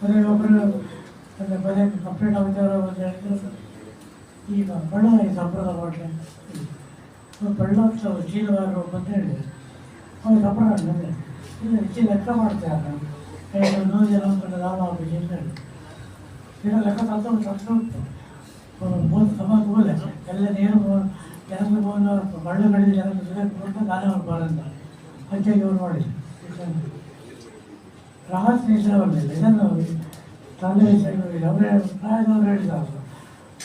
ಅದೇ ಒಬ್ಬರು ಅಂದರೆ ಮನೆ ಕಂಪ್ಲೀಟ್ ಆಗ್ತಾರ ಅಂತ ಹೇಳಿದ್ರು ಈಗ ಬಳ್ಳಾರಿ ಸಂಪ್ರದಾಯ ಹೋಟ್ಲೆ ಬಳ್ಳಾರಿ ಚೀಲವಾರು ಅಂತ ಹೇಳಿದ್ರು ಅವ್ರು ಸಂಪ್ರದಾಯ ಅಂದರೆ ಇಲ್ಲ ಹೆಚ್ಚು ಲೆಕ್ಕ ಮಾಡ್ತಾರೆ ನಾನು ಎರಡು ನೂರು ಜನ ಅಂತ ನಾನು ಆಗಬೇಕು ಅಂತ ಹೇಳಿ ಈಗ ಲೆಕ್ಕ ತಂದು ತಂದು ಮೂರು ಸಮಾಜ ಮೂಲೆ ಎಲ್ಲ ಜನಗಳು ಬೋನ ಮಳ್ಳು ಬೆಳೆದ ಜನಗಳು ಕೊಟ್ಟು ನಾನೇ ಅವ್ರು ಬರಂತ ಅಂಚಾಗಿ ಅವ್ರು ನೋಡಿ ರಾಹತ್ ನಿಲ್ಲಿಲ್ಲ ಇದನ್ನು ತಂದೆ ಅವರೇ ಪ್ರಾಯದವ್ರು ಹೇಳಿದ್ದಾರೆ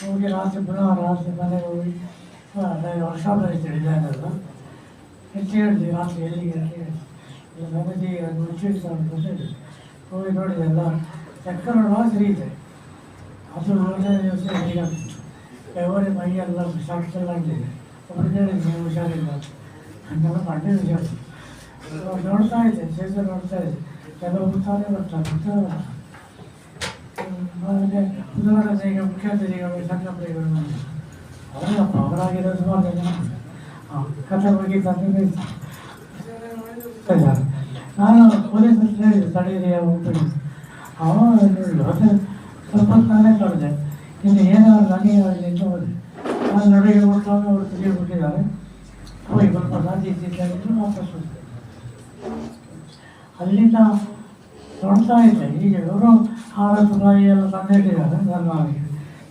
ಹೋಗಿ ರಾತ್ರಿ ಪುನಃ ರಾತ್ರಿ ಮನೆಗೆ ಹೋಗಿ ವರ್ಷ ಹೇಳ್ತೀವಿ ಡಿಸೈನಲ್ಲ ಹೆಚ್ಚು ಹೇಳಿದ್ವಿ ರಾತ್ರಿ ಎಲ್ಲಿಗೆ ಇಲ್ಲ ನನಗೆ ಮುಚ್ಚಿಡ್ತಾರೆ ಅಂತ ಹೇಳಿ ಹೋಗಿ ನೋಡಿದೆ ಎಲ್ಲ. ಚಕ್ಕ ನೋಡುವಾಗ ಸರಿ ಇದೆ. ಅದು ನೋಡಿದ ದಿವಸ ಎವರೇ ಮೈಯೆಲ್ಲ ಎಲ್ಲ ಆಗಿದೆ ಅವ್ರಿಗೆ ನೀವು ಹುಷಾರಿಲ್ಲ. ಹಂಗೆಲ್ಲ ಮಾಡಿ ವಿಚಾರ ನೋಡ್ತಾ ಇದೆ ಸೇಸರ್ ನೋಡ್ತಾ ಇದ್ದೆ ಕೆಲವು ಬರ್ತಾರೆ ಬರ್ತಾರೆ ಈಗ ಮುಖ್ಯ ಉದಾಹರಣೆಗೆ ಮುಖ್ಯಮಂತ್ರಿಗಳು ಸಂಘಪತಿಗಳು ಅವರಪ್ಪ ಅವರಾಗಿರೋದು ಸುಮಾರು ಜನ. ಕಥೆ ಬಗ್ಗೆ ತಂದೆ ನಾನು ಪೊಲೀಸ್ ಹೇಳಿದೆ, ತಡೆಯಿರಿ ಅವನು ಸ್ವಲ್ಪ ನಾನೇ ತೊಡೆದೆ ಇನ್ನು ಏನಾದ್ರು ನನಗೆ ಆಗಲಿ ಅಂತ ಹೋದೆ ನಾನು ನಡುವೆ ಬಿಟ್ಟಾಗ ಅವರು ತೆಗೆದುಬಿಟ್ಟಿದ್ದಾರೆ ಹೋಗಿ ಸ್ವಲ್ಪ ರಾಜಿ ಇದ್ದಿದ್ದು ವಾಪಸ್ ಅಲ್ಲಿಂದ ನೋಡ್ತಾ ಇದ್ದೆ ಈಗ ಇವರು ಹಾಡು ರೂಪಾಯಿ ಎಲ್ಲ ತಂದಿಟ್ಟಿದ್ದಾರೆ ನನ್ನ ಮನೆಗೆ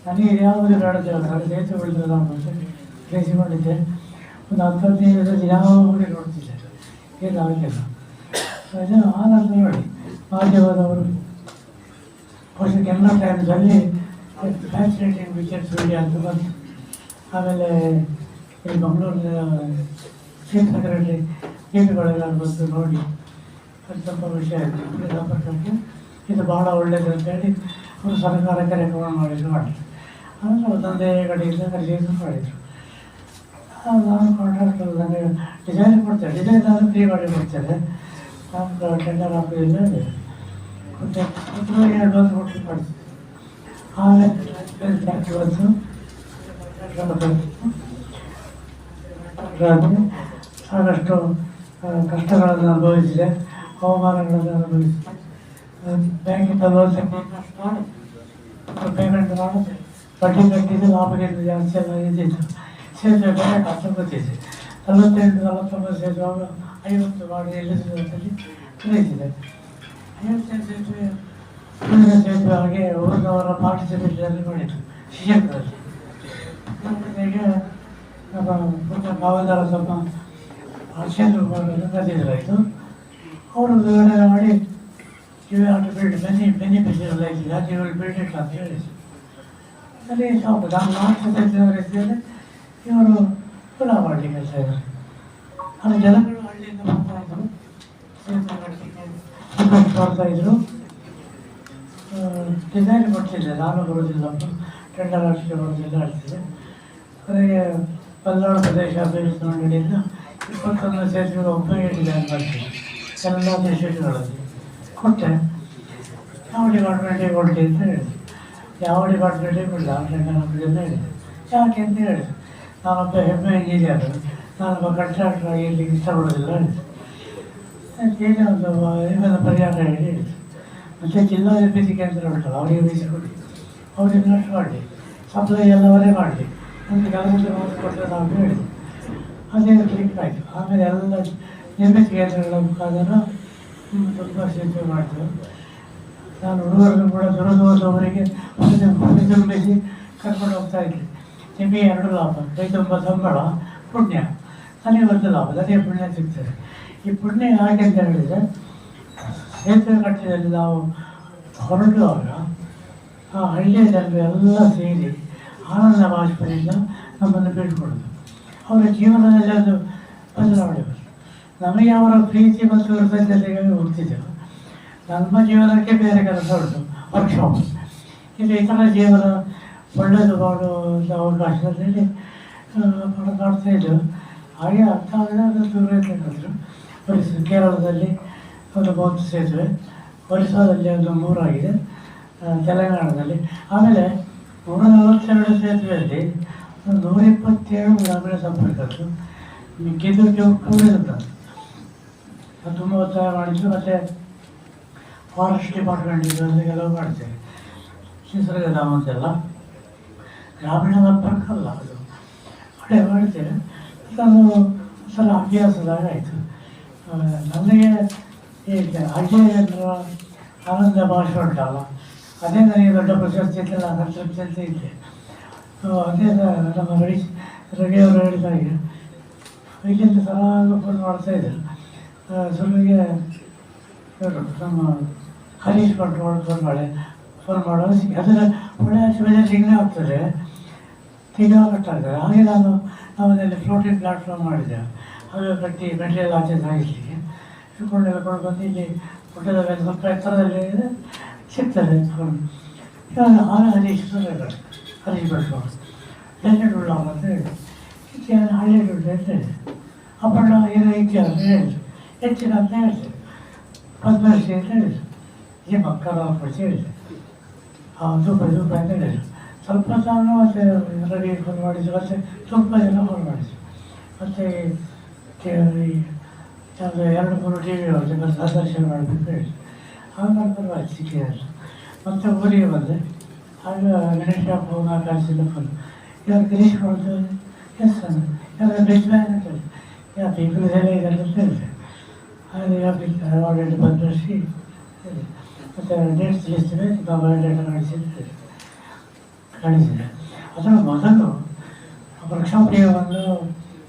ನನಗೆ ಯಾವುದೇ ನಡೆದಿಲ್ಲ ನಾನು ಸೇತು ಬೆಳೆದಿಲ್ಲ ಅಂತ ಬೇಯಿಸಿಕೊಂಡಿದ್ದೆ ಒಂದು ಹತ್ತು ಹದಿನೈದು ಯಾವ ಯಾವಾಗಲೂ ನೋಡ್ತಿದ್ದೆ. ಏನಾಗಲಿಲ್ಲ ಅದು ಆನಂದ ನೋಡಿ, ಮಾಧ್ಯಮದವರು, ವರ್ಷಕ್ಕೆ ಎಲ್ಲ ಟೈಮ್ಸಲ್ಲಿ ಫ್ಯಾಸಿನೇಟಿಂಗ್ ಪಿಕ್ಚರ್ಸ್ ವಿಡಿಯೋ ಅಂತ ಬಂತು ಆಮೇಲೆ ಈ ಮಂಗಳೂರಿನ ಕ್ಷೇತ್ರಗಳಲ್ಲಿ ಗೀತಗಳೆಲ್ಲ ಬಂದು ನೋಡಿ ಅದು ಸ್ವಲ್ಪ ವಿಷಯ ಆಯಿತು ಸಂಪರ್ಕಕ್ಕೆ ಇದು ಬಹಳ ಒಳ್ಳೆಯದು ಅಂತೇಳಿ ಅವರು ಸರ್ಕಾರಕ್ಕೆ ರೆಕಮೆಂಡ್ ಮಾಡಿದ್ರು ಮಾಡಿ. ಆಮೇಲೆ ತಂದೆ ಕಡೆಯಿಂದ ಕರೆಸಿ ಮಾಡಿದರು. ನಾನು ಕಾಂಟ್ರಾಕ್ಟ್ ನನಗೆ ಡಿಸೈನ್ ಕೊಡ್ತೇನೆ ಡಿಸೈನ್ ನಾನು ಫ್ರೀ ಮಾಡಿ ಕೊಡ್ತೇನೆ. ನಾನು ಟೆಂಡರ್ ಹಾಕೋದಿಲ್ಲ ಮತ್ತು ಎರಡು ಅಡ್ವಾನ್ಸ್ ಕೊಟ್ಟು ಮಾಡ್ತೀನಿ ಆಮೇಲೆ ಟ್ಯಾಕ್ಸ್ ಬಂತು ರಾತ್ರಿ ಸಾಕಷ್ಟು ಆ, ಕಷ್ಟಗಳನ್ನು ಅನುಭವಿಸಿದೆ ಅವಮಾನಗಳನ್ನು ಅನುಭವಿಸಿದೆ ಬ್ಯಾಂಕಿಂದ ಲೋನ್ ಮಾಡಿ ಪೇಮೆಂಟ್ ಮಾಡಿ ಬಡ್ಡಿ ಕಟ್ಟಿದ್ದು ಲಾಭಕ್ಕಿಂತ ಜಾಸ್ತಿ ಎಲ್ಲ ಇದ್ದಿತ್ತು ಸೇತುವೆ ಬೇರೆ ಕಷ್ಟ ಗೊತ್ತಿದೆ ನಲವತ್ತೆಂಟು ನಲವತ್ತೊಂಬತ್ತು ಸೇತುವೆ ಆಗ ಐವತ್ತು ಮಾಡಿ ಎಲ್ಲಿಸಲ್ಲಿ ಕರೀತಿದೆ ಐವತ್ತೈದು ಸೇತುವೆ ಹಾಗೆ ಊರಿನವರ ಪಾರ್ಟಿಸಿಪೇಷನಲ್ಲಿ ಮಾಡಿದ್ರು. ಶಿಕ್ಷಕರಲ್ಲಿ. ನಮಗೆ ನಮ್ಮ ಪುಟ್ಟ ಕಾವಲ್ದಾರ ಸ್ವಲ್ಪ ಕುಮಾರ್ ಕರೆದಿದ್ರಾಯಿತು. ಅವರು ವಿವರಣೆ ಮಾಡಿ you have to build many building like that you will build it ಅಂತ ಹೇಳಿದ್ರು. ಅಲ್ಲಿ ಸ್ವಲ್ಪ ನಾನು ನಾಲ್ಕು ಇದ್ದೇನೆ ಇವರು ಪುನಃ ಮಾಡಲಿಕ್ಕೆ ಕೆಲಸ ಇದ್ದಾರೆ. ಜನಗಳು ಹಳ್ಳಿಯಿಂದ ಬರ್ತಾ ಇದ್ರು ಮಾಡ್ತಾ ಇದ್ರು. ಡಿಸೈನ್ ಕೊಟ್ಟಿದ್ದೆ ನಾನು ಬರೋದಿಲ್ಲ ಟೆಂಡರ್ ಹಾಕಲಿಕ್ಕೆ ಬರೋದಿಲ್ಲ ಹೇಳ್ತಿದ್ದೆ ಕೊನೆಗೆ ಪಲ್ನಾಡು ಪ್ರದೇಶ ಅಭಿವೃದ್ಧಿ ಮಂಡಳಿಯಿಂದ ಇಪ್ಪತ್ತೊಂದು ಸೇತುವೆ ಒಬ್ಬರಿಗೆ ಡಿಸೈನ್ ಮಾಡ್ತೀನಿ ಎಲ್ಲ ದೇಶಗಳಲ್ಲಿ ಕೊಟ್ಟೆ. ಯಾವ ಡಿಪಾರ್ಟ್ಮೆಂಟಿಗೆ ಕೊಡಲಿ ಅಂತ ಹೇಳಿದೆ. ಯಾವ ಡಿಪಾರ್ಟ್ಮೆಂಟಿಗೆ ಬಿಡಲ್ಲ ಅಂತ ಹೇಳಿದೆ. ಯಾಕೆ ಅಂತ ಹೇಳಿದೆ. ನಾನೊಬ್ಬ ಹೆಮ್ಮೆ ಇಂಜಿನಿಯರ್ ನಾನೊಬ್ಬ ಕಾಂಟ್ರಾಕ್ಟರ್ ಆಗಿರ್ಲಿಕ್ಕೆ ಇಷ್ಟಪಡೋದಿಲ್ಲ ಹೇಳಿದೆ. ಏನೇ ಒಂದು ಪರಿಹಾರ ಹೇಳಿ ಹೇಳಿದೆ. ಮತ್ತು ಜಿಲ್ಲಾ ಎಲ್ ಕೇಂದ್ರ ಉಂಟಲ್ಲ, ಅವರಿಗೆ ವಹಿಸಿಕೊಡಿ ಅವರಿಗೆ ಇನ್ವೆಸ್ಟ್ ಮಾಡಲಿ ಸಪ್ಲೈ ಎಲ್ಲವರೇ ಮಾಡಲಿ ಅಂತ ಮಾತ್ರ ಕೊಟ್ಟರೆ ನಾವು ಹೇಳಿದೆ ಅದೇ ಕ್ಲಿಕ್ ಆಯಿತು. ಆಮೇಲೆ ಎಲ್ಲ ನಿರ್ಮಿತ ಕೇಂದ್ರಗಳ ಮುಖಾಂತರ ತುಂಬ ಸೇವೆ ಮಾಡಿದ್ರು ನಾನು ಹುಡುಗರನ್ನು ಕೂಡ ದುರದೋಸವರಿಗೆ ತುಂಬಿಸಿ ಕರ್ಕೊಂಡು ಹೋಗ್ತಾ ಇದ್ದೆ. ನಿಮಗೆ ಎರಡು ಲಾಭ. ಕೈ ತುಂಬ ಸಂಬಳ, ಪುಣ್ಯ. ನನಗೆ ಒಂದು ಲಾಭ. ಅದೇ ಪುಣ್ಯ ಸಿಗ್ತದೆ. ಈ ಪುಣ್ಯ ಹಾಗೆ ಅಂತ ಹೇಳಿದರೆ ಸೇತುವೆ ಕಟ್ಟಿದಲ್ಲಿ ನಾವು ಹೊರಡುವಾಗ ಆ ಹಳ್ಳಿಯ ಜನರು ಎಲ್ಲ ಸೇರಿ ಆನಂದ ಬಾಷ್ಪದಿಂದ ನಮ್ಮನ್ನು ಬೀಳ್ಕೊಡೋದು ಅವರ ಜೀವನದಲ್ಲಿ ಅದು ಬದಲಾವಣೆ ಬರ್ತದೆ ನಮಗೆ ಅವರ ಪ್ರೀತಿ ಮತ್ತು ಕೃತಜ್ಞತೆಗಾಗಿ ಹೋಗ್ತಿದ್ದೆವು ನಮ್ಮ ಜೀವನಕ್ಕೆ ಬೇರೆ ಕೆಲಸ ಉಂಟು. ವರ್ಕ್ಶಾಪ್ ಇಲ್ಲಿ ಇತರ ಜೀವನ ಒಳ್ಳೆಯದು ಮಾಡುವಂಥ ಅವಕಾಶದಲ್ಲಿ ಮಾಡ್ತಾ ಇದ್ದೆವು. ಹಾಗೆ ಅರ್ಥ ಅದು ದೂರ ಇರಬೇಕಾದ್ರು ಕೇರಳದಲ್ಲಿ ಒಂದು ಬೌದ್ಧ ಸೇತುವೆ. ಒರಿಸ್ಸಾದಲ್ಲಿ ಒಂದು ಮೂರಾಗಿದೆ ತೆಲಂಗಾಣದಲ್ಲಿ. ಆಮೇಲೆ ನೂರ ನಲವತ್ತೆರಡು ಸೇತುವೆಯಲ್ಲಿ ನೂರ ಇಪ್ಪತ್ತೇಳು ಗ್ರಾಮೀಣ ಸಂಪರ್ಕದ್ದು ಮಿಕ್ಕಿದ್ದು ಕೂಡಿರುತ್ತೆ ಅದು ತುಂಬ ಒತ್ತಾಯ ಮಾಡಿದ್ದು ಮತ್ತು ಫಾರೆಸ್ಟ್ ಡಿಪಾರ್ಟ್ಮೆಂಟ್ ಕೆಲವು ಮಾಡ್ತೇವೆ. ನಿಸರ್ಗಧಾಮ ಅಂತೆಲ್ಲ. ಗ್ರಾಮೀಣ ಸಂಪರ್ಕ ಅಲ್ಲ ಅದು. ಒಳ್ಳೆ ಮಾಡ್ತೇವೆ. ಅದೊಂದು ಸಲ ಅಭ್ಯಾಸದಾಗ ಆಯಿತು. ನನಗೆ ಈಗ ಅಜಯ್ ಜನರ ಆನಂದ ಭಾಷೆ ಉಂಟಲ್ಲ ಅದೇ ನನಗೆ ದೊಡ್ಡ ಪ್ರಶಸ್ತಿ ಇಲ್ಲ ಸಂತೃಪ್ತಿ ಅಂತ ಇದ್ದೆ. ಅದೇ ನಮ್ಮ ರವಿ ರವಿಯವರು ಹೇಳಿದಾಗೆ ಇಲ್ಲಿಂದ ಸಲ ಫೋನ್ ಮಾಡ್ತಾ ಇದ್ದರು ಇವರು ನಮ್ಮ ಹರೀಶ್ ಕಂಟ್ರೋಲ್ ಫೋನ್ ಮಾಡಿ. ಫೋನ್ ಸಿಗ್ ಅದರ ಒಳ್ಳೆಯ ಶಿವಜನ ಸಿಗ್ನೇ ಆಗ್ತದೆ. ಕಟ್ಟಾಗ್ತದೆ ಹಾಗೆ ನಾನು ನಮ್ಮದಲ್ಲಿ ಫ್ಲೋಟಿಂಗ್ ಪ್ಲಾಟ್ಫಾರ್ಮ್ ಮಾಡಿದೆ. ಅದು ಕಟ್ಟಿ ಮೆಟೀರಿಯಲ್ ಆಚೆ ಸಾಗಿಸಲಿಕ್ಕೆ. ಇಟ್ಕೊಂಡು ಎಳ್ಕೊಂಡು ಬಂದು ಇಲ್ಲಿ ಮೇಲೆ ಸ್ವಲ್ಪ ಎತ್ತರದಲ್ಲಿ ಸಿಗ್ತದೆ ಇವಾಗ ಆಗ ಹರೀಶ್ ಸುರೇಗೌಡ ಹರೀಶ್ ಭಟ್ರು ಡೆಲ್ಲಿಡ್ ಉಳ್ಳ ಅಂತ ಹೇಳಿ. ಹಳ್ಳಿ ದುಡ್ಡು ಅಂತ ಹೇಳಿ ಅಪ್ಪಣ್ಣ ಏನೋ ಇತಿಹಾಸ ಹೇಳಿದ್ರು ಹೆಚ್ಚಿನ ಅಂತ ಹೇಳಿದ್ರು ಪದ್ಮಶ್ರೀ ಅಂತ ಹೇಳಿದ್ರು ಈ ಮಕ್ಕಳ ಪಡಿಸಿ ಹೇಳಿದ್ರು ಹೌದು ಬೈದು ಅಂತ ಹೇಳಿದ್ರು ಸ್ವಲ್ಪ ತಾನು ಮತ್ತೆ ರೆಡಿ ಫೋನ್ ಮಾಡಿದ್ರು. ಮತ್ತೆ ಸ್ವಲ್ಪ ಜನ ಫೋನ್ ಮಾಡಿದ್ರು. ಮತ್ತು ಒಂದು ಎರಡು ಮೂರು ಟಿ ವಿ ಅವ್ರ ಜೊತೆ ಸಂದರ್ಶನ ಮಾಡಬೇಕು ಹೇಳಿ. ಆಮೇಲೆ ಪರವಾಗಿ ಸಿಕ್ಕಿದ್ರು ಮತ್ತೆ ಊರಿಗೆ ಬಂದೆ. ಆಗ ಗಣೇಶ ಫೋನ್ ಕಳಿಸಿದ ಫೋನ್. ಇವಾಗ ಗಿರೀಶ್ ಮಾಡಿದ್ರು ಎಸ್ ಸರ್ ಇವಾಗ ಬಿಗ್ ಮ್ಯಾನ್ ಅಂತ ಹೇಳಿ. ಯಾ ಪೀಪಲ್ ಹೇಳಿ ಅಂತ ಹೇಳಿದೆ. ಹಾಗೆ ಯಾವ ಆಲ್ರೆಡಿ ಪದ್ಮಶ್ರೀ ಹೇಳಿ. ಮತ್ತು ಡೇಟ್ಸ್ ಬಾಬಾ ಬಯೋಡೇಟಾ ಕಳಿಸಿದ್ರೆ ಕಳಿಸಿದೆ ಅದರ ಮೊದಲು ವೃಕ್ಷಪ್ರಿಯ ಬಂದು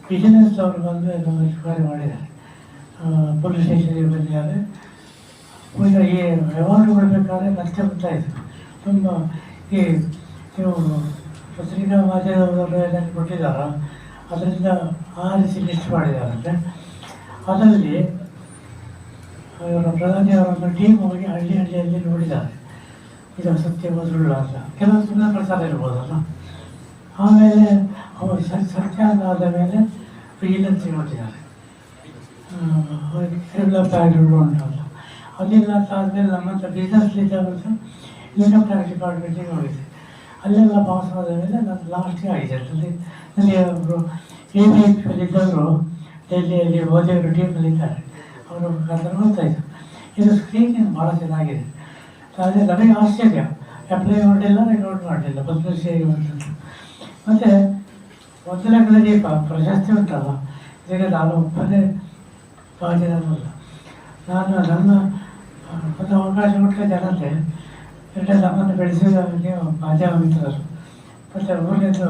ಬಿಸಿನೆಸ್ ಅವರು ಬಂದು ನಮ್ಮ ಶಿಫಾರಿ ಮಾಡಿದ್ದಾರೆ. ಪೊಲೀಸ್ ಸ್ಟೇಷನ್ಗೆ ಬಂದಿದ್ದಾರೆ ಈಗ ಈ ವ್ಯವಹಾರ ಮಾಡಬೇಕಾದ್ರೆ ಮತ್ತೆ ಇದ್ರು ತುಂಬ ಈ ನೀವು ಪತ್ರಿಕಾ ಮಾಧ್ಯಮದವರು ಕೊಟ್ಟಿದ್ದಾರ? ಅದರಿಂದ ಆರಿಸಿ ಲಿಸ್ಟ್ ಮಾಡಿದಾರಂತೆ ಅದರಲ್ಲಿ ಅವರ ಪ್ರಧಾನಿ ಅವರನ್ನು ಟೀಮ್ ಹೋಗಿ ಹಳ್ಳಿ ಹಳ್ಳಿಯಲ್ಲಿ ನೋಡಿದ್ದಾರೆ. ಇದು ಸತ್ಯ ಸುಳ್ಳು ಅಂತ. ಕೆಲವು ಸುಮ್ಮನೆ ಪ್ರಚಾರ ಇರ್ಬೋದಲ್ಲ. ಆಮೇಲೆ ಅವರು ಸತ್ಯ ಆದ ಮೇಲೆ ವಿಜಿಲೆನ್ಸ್ ಕೊಟ್ಟಿದ್ದಾರೆ ಡೆವಲಪ್ ಆಗಿರೋ ಉಂಟಲ್ಲ ಅಂತ ಆದಮೇಲೆ ನಮ್ಮಂಥ ಬಿಸ್ನೆಸ್ ಇದ್ದಾಗಂತೂ ಇನ್ಕಮ್ ಟ್ಯಾಕ್ಸ್ ಡಿಪಾರ್ಟ್ಮೆಂಟಿಗೆ ಹೋಗಿದೆ ಅಲ್ಲೆಲ್ಲ ಪಾಸ್ ಆದ ಮೇಲೆ ನಾನು ಲಾಸ್ಟಿಗೆ ಆಗಿದೆ. ಅಲ್ಲಿ ನನಗೆ ಒಬ್ಬರು ಎ ಬಿ ಇದ್ದವರು ಡೆಲ್ಲಿಯಲ್ಲಿ ಓದಿಯವರು ಟೀಮಲ್ಲಿದ್ದಾರೆ ಅವರು ಕರೆದ್ರೆ ಗೊತ್ತಾಯಿತು ಇದು ಸ್ಕ್ರೀನಿಂಗ್ ಭಾಳ ಚೆನ್ನಾಗಿದೆ. ಅದೇ ನನಗೆ ಆಶ್ಚರ್ಯ. ಅಪ್ಲೈ ಮಾಡಲಿಲ್ಲ ರೆಕಾರ್ಡ್ ಮಾಡಲಿಲ್ಲ ಪದ್ಮಶ್ರೀ ಅಂತ ಮತ್ತು ಮೊದಲ ಕಡೆಗೆ ಪ- ಪ್ರಶಸ್ತಿ ಉಂಟಲ್ಲ. ಈಗ ನಾನು ಒಬ್ಬನೇ ಭಾಜನಲ್ಲ ನಾನು ನನ್ನ ಒಂದು ಅವಕಾಶ ಕೊಟ್ಟರೆ ಜನತೆ ಎರಡೇ ನಮ್ಮನ್ನು ಬೆಳೆಸಿದ ನೀವು ಮಿತ್ರರು. ಮತ್ತು ಮೂರನೇದು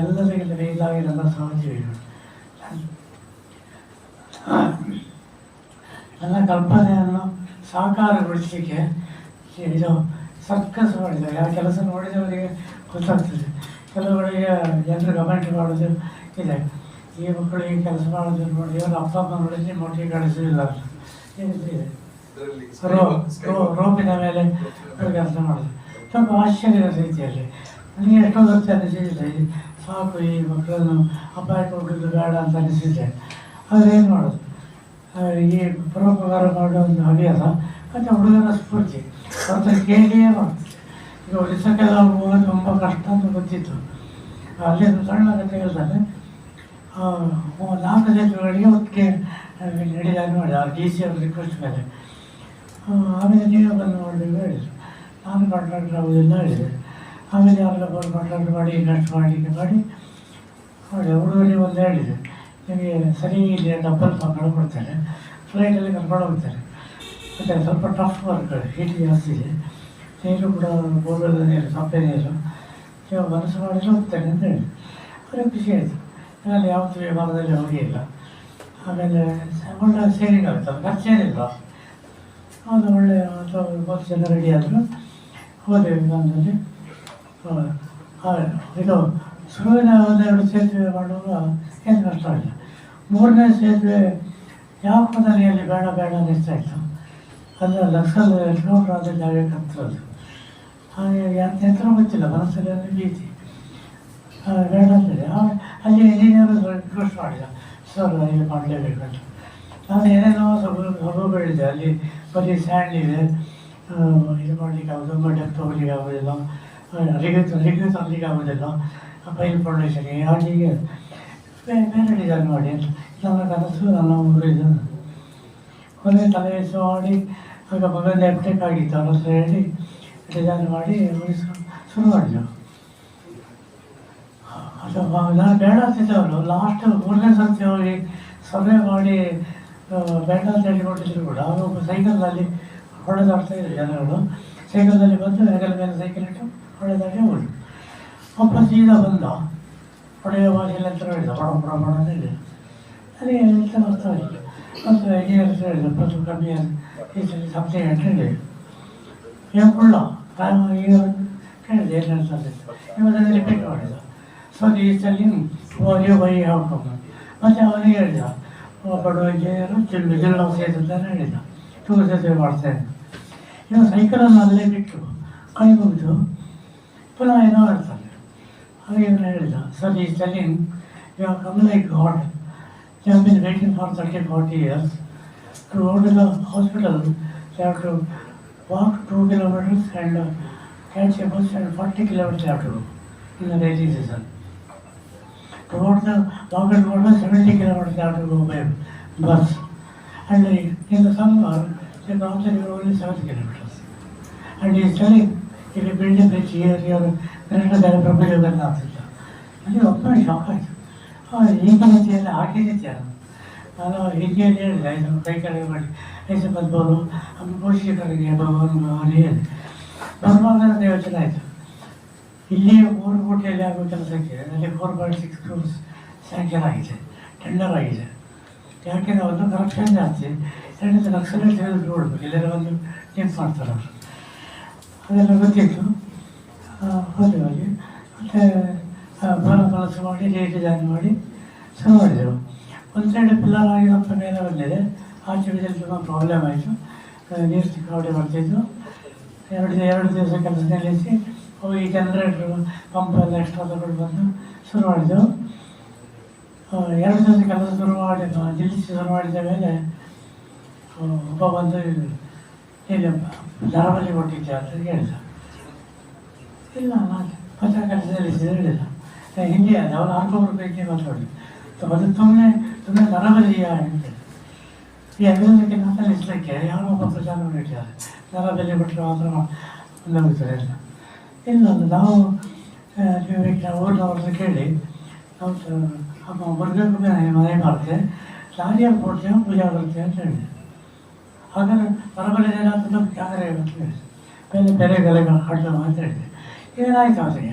ಎಲ್ಲರಿಗಿಂತ ಮೇಲಾಗಿ ನನ್ನ ಸಹಜೀವಿಗಳು ನನ್ನ ಕಲ್ಪನೆಯನ್ನು ಸಾಕಾರಗೊಳಿಸಲಿಕ್ಕೆ ಇದು ಸರ್ಕಸ್ ಮಾಡಿದ್ದಾರೆ. ಯಾವ ಕೆಲಸ ನೋಡಿದವರಿಗೆ ಗೊತ್ತಾಗ್ತದೆ. ಕೆಲವರಿಗೆ ಜನರು ಕಮೆಂಟ್ ಮಾಡೋದು ಇದೆ. ಈ ಮಕ್ಕಳಿಗೆ ಕೆಲಸ ಮಾಡೋದನ್ನು ನೋಡಿ ಅವ್ರ ಅಪ್ಪ ಅಮ್ಮ ನೋಡಿದ್ರೆ ಮೊಟ್ಟೆ ರೋ- ರೋಪಿನ ಮೇಲೆ ಕೆಲಸ ಮಾಡೋದು. ತುಂಬ ಆಶ್ಚರ್ಯದ ರೀತಿಯಲ್ಲಿ. ನನಗೆ ಎಷ್ಟೋ ಗೊತ್ತು ಅನಿಸಿದೆ ಈ ಸಾಕು ಈ ಮಕ್ಕಳನ್ನು ಅಪ್ಪ ಇಟ್ಕೊಂಡಿದ್ದು ಬೇಡ ಅಂತ ಅನಿಸಿದೆ. ಆದರೆ ಏನು ಮಾಡೋದು? ಈ ಪರೋಪಕಾರ ಮಾಡೋ ಒಂದು ಹವ್ಯಾಸ ಮತ್ತು ಹುಡುಗರ ಸ್ಫೂರ್ತಿ. ಅಂತ ಕೇಳಿಯೇ ಮಾಡ್ತಾರೆ. ಈಗ ಉಳಿಸೋಕ್ಕೆಲ್ಲ ಹೋಗೋದು ತುಂಬ ಕಷ್ಟ ಅಂತ ಗೊತ್ತಿತ್ತು. ಅಲ್ಲಿ ಸಣ್ಣ ಕಥೆ ಜನಗಳಿಗೆ ಒಟ್ಟಿಗೆ ನಡೆದಾಗ ಮಾಡಿ ಆ ಡಿ ಸಿ ಅವ್ರ ರಿಕ್ವೆಸ್ಟ್ ಮೇಲೆ. ಆಮೇಲೆ ನೀವೇ ಬಂದು ಮಾಡಬೇಕು ಹೇಳಿದರು. ನಾನು ಕಾಂಟ್ರಾಕ್ಟರ್ ಆಗೋದಿಲ್ಲ ಹೇಳಿದೆ ಆಮೇಲೆ ಅವರೆಲ್ಲ ಬಂದು ಕಾಂಟ್ರಾಕ್ಟ್ ಮಾಡಿ ಇನ್ವೆಸ್ಟ್ ಮಾಡಲಿಕ್ಕೆ ಮಾಡಿ, ನೋಡಿ ಹುಡುಗರಿಗೆ ಒಂದು ಹೇಳಿದೆ ನಿಮಗೆ ಸರಿ ಇಲ್ಲಿ ಡಬ್ಬಲ್ ಮಕ್ಕಳು ಕೊಡ್ತಾರೆ ಫ್ಲೈಟಲ್ಲಿ ಕರ್ಕೊಂಡು ಹೋಗ್ತಾರೆ. ಮತ್ತು ಸ್ವಲ್ಪ ಟಫ್ ವರ್ಕ್ ಹೀಟ್ ಜಾಸ್ತಿ ಇದೆ. ನೀರು ಕೂಡ ಬೋರ್ವೆಲ್ ನೀರು ಸಪ್ಪೆ ನೀರು. ನೀವು ಮನಸ್ಸು ಮಾಡಿದ್ರೆ ಹೋಗ್ತೇನೆ ಅಂತ ಹೇಳಿ ಅವ್ರಿಗೆ ಖುಷಿ ಆಯಿತು. ಅಲ್ಲಿ ಯಾವತ್ತೂ ವಿಮಾನದಲ್ಲಿ ಹೋಗಿಲ್ಲ ಆಮೇಲೆ ಒಳ್ಳೆ ಆಗುತ್ತೆ ಅದು ಖರ್ಚೇನಿಲ್ಲ ಅದು ಒಳ್ಳೆ ಅಥವಾ ಬಸ್ ಎಲ್ಲ ರೆಡಿ ಆದರು ಹೋದೆ. ಹಾಗೆ ಇದು ಸುರುವಿನ ಒಂದೆರಡು ಸೇತುವೆ ಮಾಡುವಾಗ ಏನು ಕಷ್ಟ ಇಲ್ಲ ಮೂರನೇ ಸೇತುವೆ ಯಾವ ಕೊನೆಯಲ್ಲಿ ಬೇಡ ಬೇಡ ಅನ್ನಿಸ್ತಾ ಇತ್ತು. ಅಂದರೆ ಲಕ್ಷದ ಕಿಲೋಮೀಟರ್ ಆದ ಜಾಗಕ್ಕೆ ಹತ್ತಿರದು ಹಾಗೆ ಯಾಕೆ ಎಂತ ಗೊತ್ತಿಲ್ಲ, ಮನಸ್ಸಲ್ಲಿ ಒಂದು ಭೀತಿ. ಬೇಡ ಅಂತೇಳಿ ಅಲ್ಲಿ ಇಂಜಿನಿಯರ್ ರಿಕ್ವೆಸ್ಟ್ ಮಾಡಿದ ಸರ್ ಇಲ್ಲಿ ಮಾಡಲೇಬೇಕು ಅಂತ ನಾನು ಏನೇನೋ ಹೇಳಿದೆ ಅಲ್ಲಿ ಬರೀ ಸ್ಯಾಂಡ್ ಇದೆ ಇದು ಮಾಡಲಿಕ್ಕೆ ಆಗೋದು ತುಂಬ ತೊಗೊಲಿಕ್ಕೆ ಆಗೋದಿಲ್ಲ ಅಲ್ಲಿಗೆ ಅಲ್ಲಿಗೆ ತರಲಿಕ್ಕೆ ಆಗೋದಿಲ್ಲ ಪೈಲ್ ಫೌಂಡೇಶನ್ಗೆ ಅಲ್ಲಿಗೆ ಬೇರೆ ಡಿಸೈನ್ ಮಾಡಿ ಅಂತ ನನ್ನ ಕನಸು ನನ್ನ ಊರು ಇದು. ಕೊನೆ ತಲೆ ಮಾಡಿ, ಆಗ ಮಗನ ಎಪ್ಟೆಕ್ ಆಗಿತ್ತು ಹತ್ರ ಹೇಳಿ, ಡಿಸೈನ್ ಮಾಡಿ ಶುರು ಮಾಡಿದೆವು. ನಾನು ಬೇಡ ಅಂತಿದ್ದವರು ಲಾಸ್ಟ್ ಮೂರನೇ ಸರ್ತಿ ಹೋಗಿ ಸೊನ್ನೆ ಮಾಡಿ ಬೇಡ ಅಂತ ಹೇಳಿಕೊಂಡಿದ್ರು ಕೂಡ, ಅವರು ಸೈಕಲ್ನಲ್ಲಿ ಹೊಡೆದಾಡ್ತಾ ಇದ್ರು ಜನಗಳು. ಸೈಕಲ್ನಲ್ಲಿ ಬಂದು ಹೆಗಲ ಮೇಲೆ ಸೈಕಲ್ ಇಟ್ಟು ಹೊಡೆದಾಡಿ ಹೋಗಿ ಒಬ್ಬ ಸೀದಾ ಬಂದ ಹೊಡೆಯುವ ಭಾಷೆಯಲ್ಲಿ ಅಂತ ಹೇಳಿದ? ಬಡ ಬಡ ಅಂತ ಹೇಳಿದ. ಅದೇ ಎಂತ ಆಗಿಲ್ಲ ಮತ್ತು ಇಂಜಿನಿಯರ್ಸ್ ಹೇಳಿದ ಪ್ರತಿ ಕಮ್ಮಿ ಈ ಸಲ ಸಮಥಿಂಗ್ ಅಂತ ಹೇಳಿದೆ. ಏನು ಕುಳ್ಳ? ಈಗ ಕೇಳಿದೆ, ಏನು ರಿಪೀಟ್ ಮಾಡಿದ. ಸೊ ಈ ಸಲ ಓರಿ ಬೈ ಹಾಕೊಂಡು ಮತ್ತು ಅವನಿಗೆ ಹೇಳಿದ ಬಡವ ಇಂಜಿನಿಯರು ಜಿಲ್ಲು ಜಿಲ್ಲಾ ಸೇರಿದ್ದಾನೆ ಹೇಳಿದ ಟೂರಿಸ್ಟ್ ಸೇವೆ ಮಾಡ್ತೇನೆ ಇನ್ನು ಸೈಕಲನ್ನು ಅಲ್ಲೇ ಬಿಟ್ಟು ಕೈ ಮುಗಿದು ಪುನಃ ಏನೋ ಹೇಳ್ತಾನೆ ಹಾಗೆ ಇವನು ಹೇಳಿದ ಸರ್ ಈ selling you are come like god you have been waiting for thirty forty years to go to the hospital you have to walk two kilometres and catch a bus and forty kilometres have to go in the rainy ನೋಡ್ದ ಲಾಕೆಟ್ ನೋಡ್ದ seventy kilometre charge bus ಅಲ್ಲಿ ಇಲ್ಲಿ ಸಂಭಾರ ಚಿತ್ರಾಂಶಿರೋದು seventy kilometres. ಅಲ್ಲಿ ಸರಿ, ಇಲ್ಲಿ building ಹೆಚ್ಚಿ ಏರಿ ಅವರು ಕನಿಷ್ಠ ಬೇರೆ ಪ್ರಪಂಚ ಆಗ್ತಿತ್ತು. ಅಲ್ಲಿ ಒಬ್ಬನೇ ಶಾಕ್ ಆಯಿತು. ಈಗ ರೀತಿಯಲ್ಲಿ ಹಾಕಿ ನಾನು. ಹೀಗೇನು ಹೇಳಿದೆ ಐದು ಕೈ ಕಡೆ ಮಾಡಿ ಐಸಿ ಬರ್ಬೋದು ಅಂದ್ರೆ ಪೋಷಕರಿಗೆ ಬರ್ಬೋದು ಅವ್ರು ಯೋಚನೆ ಆಯಿತು. ಇಲ್ಲಿ ಮೂರು ಕೋಟಿಯಲ್ಲಿ ಆಗೋ ಕೆಲಸಕ್ಕೆ ಅಲ್ಲಿ four point six crores sanction ಆಗಿದೆ ಟೆಂಡರ್ ಆಗಿದೆ. ಯಾಕೆಂದರೆ ಒಂದು ಕರಪ್ಷನ್ ಜಾಸ್ತಿ, ಎರಡನೇದು ಲಕ್ಷ ಹೇಳಿದ್ರು ನೋಡಬೇಕು, ಇಲ್ಲೆಲ್ಲ ಒಂದು ನೇಮ್ ಮಾಡ್ತಾರೆ ಅವರು. ಅದೆಲ್ಲ ಗೊತ್ತಿತ್ತು. ಹೋದ್ವಿ ಅಲ್ಲಿ ಮತ್ತು ಬಲ ಕೆಲಸ ಮಾಡಿ ಡಿಸೈನ್ ಮಾಡಿ, ಶುರು ಮಾಡಿದೆವು ಒಂದು ಪಿಲ್ಲರ್ ಆಗಿ ಮೇಲೆ ಬಂದಿದೆ. ಆಚೆ ಬಿದ್ದಲ್ಲಿ ತುಂಬ ಪ್ರಾಬ್ಲಮ್ ಆಯಿತು. ನೀರು ಸಿಕ್ಕಾಪಟ್ಟೆ ಬರ್ತಿದ್ದು ಎರಡು ಎರಡು ದಿವಸ ಕೆಲಸ ನಿಲ್ಲಿಸಿ ಹೋಗಿ ಜನರೇಟರ್ ಪಂಪ್ ಎಲ್ಲ ಎಕ್ಸ್ಟ್ರಾ ತಗೊಂಡು ಬಂದು ಶುರು ಮಾಡಿದ್ದು. ಎರಡು ಜನಕ್ಕೆ ಕೆಲಸ ಶುರು ಮಾಡಿದ್ದು. ನಿಲ್ಲಿಸಿ ಶುರು ಮಾಡಿದ ಮೇಲೆ ಒಬ್ಬ ಬಂದು ಇಲ್ಲಿ ನರಬಲಿ ಕೊಟ್ಟಿದ್ದೆ ಅಂತ ಹೇಳಿದ. ಇಲ್ಲ ನಾನು ಪತ್ರ ಕೆಲಸ ನಿಲ್ಲಿಸಿದೆ ಹೇಳಿಲ್ಲ. ಏ, ಹಿಂದಿ ಅವ್ರು ಆರ್ನೂರು ರೂಪಾಯಿಗೆ ಮಾತಾಡಿ ಅದು ಸುಮ್ಮನೆ ಸುಮ್ಮನೆ ನರಬಲಿಯ ಅಂತ. ಈ ಅಭಿವೃದ್ಧಿಗೆ ನಾನು ನಿಲ್ಲಿಸಲಿಕ್ಕೆ ಯಾರೋ ಒಬ್ಬ ಪ್ರಚಾರ ಇಟ್ಟಿದ್ದಾರೆ. ನರಬಲಿ ಬಿಟ್ಟರೆ ಮಾತ್ರ ನಂಬುತ್ತಾರೆ ಅಂತ. ಇಲ್ಲ ನಾವು ಊರಿನವ್ರನ್ನ ಕೇಳಿ ನಾವು ಅಮ್ಮ, ಬರ್ಬೇಕು ಮನೆ ಮಾಡ್ತೆ ಲಾರಿಯಲ್ಲಿ ಕೊಡ್ತೇವೆ ಪೂಜೆ ಬರುತ್ತೆ ಅಂತ ಹೇಳಿದೆ ಹಾಗಾದ್ರೆ ಪರಬಲಿ ಏನಾಗ್ತದೆ ಯಾರೇ ಬೇರೆ ಬೇರೆ ಗಲೆ ಹಾಡ್ಲು ಅಂತ ಹೇಳಿದೆ. ಏನಾಯ್ತು ಅವನಿಗೆ